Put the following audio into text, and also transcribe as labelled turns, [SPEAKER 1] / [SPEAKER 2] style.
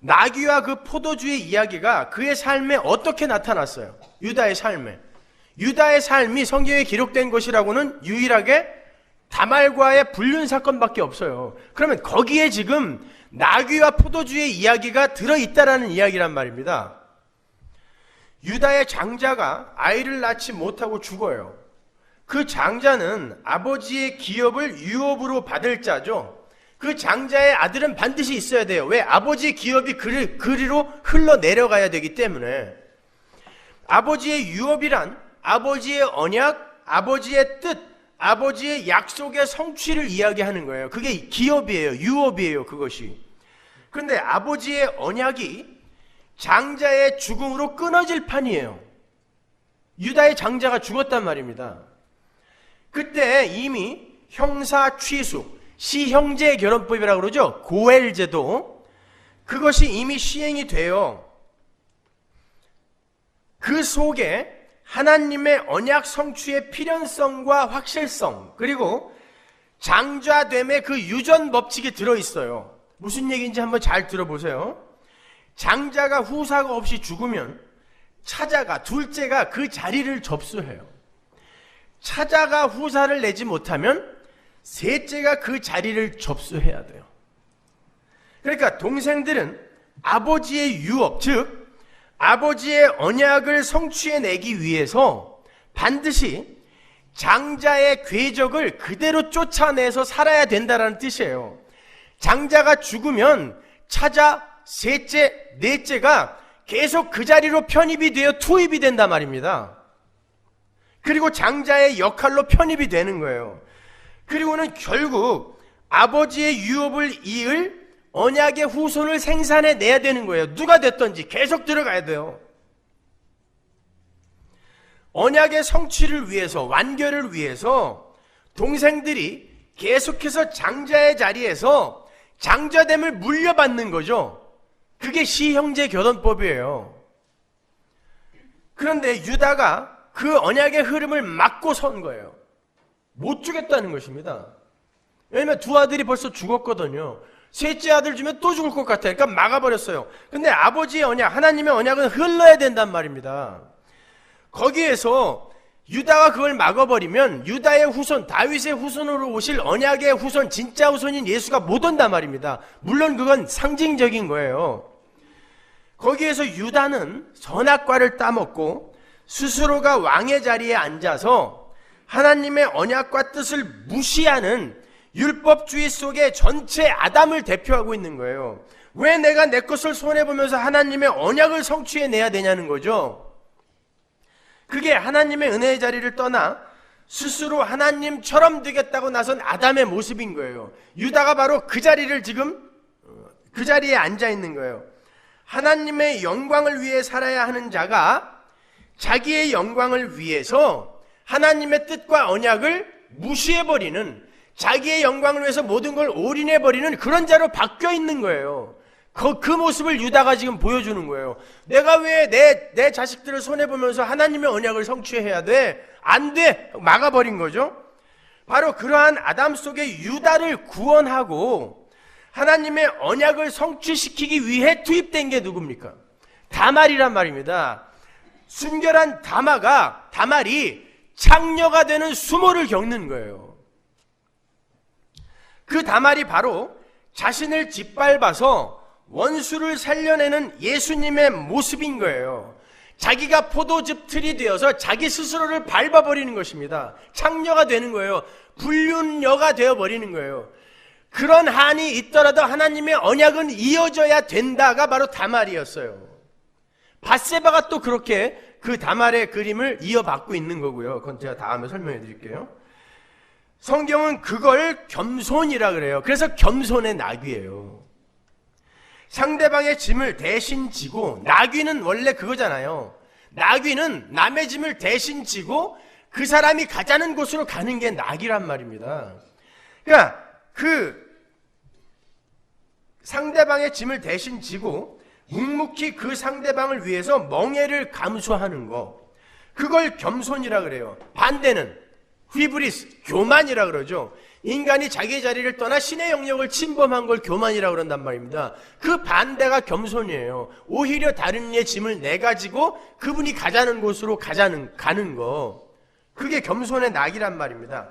[SPEAKER 1] 나귀와 그 포도주의 이야기가 그의 삶에 어떻게 나타났어요? 유다의 삶에. 유다의 삶이 성경에 기록된 것이라고는 유일하게 다말과의 불륜 사건밖에 없어요. 그러면 거기에 지금 나귀와 포도주의 이야기가 들어있다라는 이야기란 말입니다. 유다의 장자가 아이를 낳지 못하고 죽어요. 그 장자는 아버지의 기업을 유업으로 받을 자죠. 그 장자의 아들은 반드시 있어야 돼요. 왜? 아버지의 기업이 그리, 그리로 흘러 내려가야 되기 때문에. 아버지의 유업이란 아버지의 언약, 아버지의 뜻, 아버지의 약속의 성취를 이야기하는 거예요. 그게 기업이에요. 유업이에요. 그것이. 그런데 아버지의 언약이 장자의 죽음으로 끊어질 판이에요. 유다의 장자가 죽었단 말입니다. 그때 이미 형사 취수, 시형제 결혼법이라고 그러죠. 고엘 제도. 그것이 이미 시행이 돼요. 그 속에 하나님의 언약 성취의 필연성과 확실성, 그리고 장자됨의 그 유전 법칙이 들어있어요. 무슨 얘기인지 한번 잘 들어보세요. 장자가 후사가 없이 죽으면 차자가, 둘째가 그 자리를 접수해요. 차자가 후사를 내지 못하면 셋째가 그 자리를 접수해야 돼요. 그러니까 동생들은 아버지의 유업, 즉, 아버지의 언약을 성취해내기 위해서 반드시 장자의 궤적을 그대로 쫓아내서 살아야 된다는 뜻이에요. 장자가 죽으면 차자, 셋째, 넷째가 계속 그 자리로 편입이 되어 투입이 된단 말입니다. 그리고 장자의 역할로 편입이 되는 거예요. 그리고는 결국 아버지의 유업을 이을 언약의 후손을 생산해 내야 되는 거예요. 누가 됐든지 계속 들어가야 돼요. 언약의 성취를 위해서, 완결을 위해서 동생들이 계속해서 장자의 자리에서 장자됨을 물려받는 거죠. 그게 시형제 결혼법이에요. 그런데 유다가 그 언약의 흐름을 막고 선 거예요. 못 주겠다는 것입니다. 왜냐면 두 아들이 벌써 죽었거든요. 셋째 아들 주면 또 죽을 것 같아요. 그러니까 막아버렸어요. 근데 아버지의 언약, 하나님의 언약은 흘러야 된단 말입니다. 거기에서 유다가 그걸 막아버리면 유다의 후손, 다윗의 후손으로 오실 언약의 후손, 진짜 후손인 예수가 못 온단 말입니다. 물론 그건 상징적인 거예요. 거기에서 유다는 선악과를 따먹고 스스로가 왕의 자리에 앉아서 하나님의 언약과 뜻을 무시하는 율법주의 속에 전체 아담을 대표하고 있는 거예요. 왜 내가 내 것을 손해보면서 하나님의 언약을 성취해내야 되냐는 거죠. 그게 하나님의 은혜의 자리를 떠나 스스로 하나님처럼 되겠다고 나선 아담의 모습인 거예요. 유다가 바로 그 자리를 지금 그 자리에 앉아 있는 거예요. 하나님의 영광을 위해 살아야 하는 자가 자기의 영광을 위해서 하나님의 뜻과 언약을 무시해버리는 자기의 영광을 위해서 모든 걸 올인해버리는 그런 자로 바뀌어 있는 거예요. 그, 그 모습을 유다가 지금 보여주는 거예요. 내가 왜 내, 내 자식들을 손해보면서 하나님의 언약을 성취해야 돼? 안 돼! 막아버린 거죠. 바로 그러한 아담 속에 유다를 구원하고 하나님의 언약을 성취시키기 위해 투입된 게 누굽니까? 다말이란 말입니다. 순결한 다마가, 다말이 창녀가 되는 수모를 겪는 거예요. 그 다말이 바로 자신을 짓밟아서 원수를 살려내는 예수님의 모습인 거예요. 자기가 포도즙 틀이 되어서 자기 스스로를 밟아버리는 것입니다. 창녀가 되는 거예요. 불륜녀가 되어버리는 거예요. 그런 한이 있더라도 하나님의 언약은 이어져야 된다가 바로 다말이었어요. 바세바가 또 그렇게 그 다말의 그림을 이어받고 있는 거고요. 그건 제가 다음에 설명해 드릴게요. 성경은 그걸 겸손이라 그래요. 그래서 겸손의 낙이에요. 상대방의 짐을 대신 지고 나귀는 원래 그거잖아요. 나귀는 남의 짐을 대신 지고 그 사람이 가자는 곳으로 가는 게 낙이란 말입니다. 그러니까 그 상대방의 짐을 대신 지고 묵묵히 그 상대방을 위해서 멍해를 감수하는 거. 그걸 겸손이라 그래요. 반대는 휘브리스, 교만이라 그러죠. 인간이 자기 자리를 떠나 신의 영역을 침범한 걸 교만이라고 그런단 말입니다. 그 반대가 겸손이에요. 오히려 다른 이의 짐을 내 가지고 그분이 가자는 곳으로 가자는 가는 거. 그게 겸손의 낙이란 말입니다.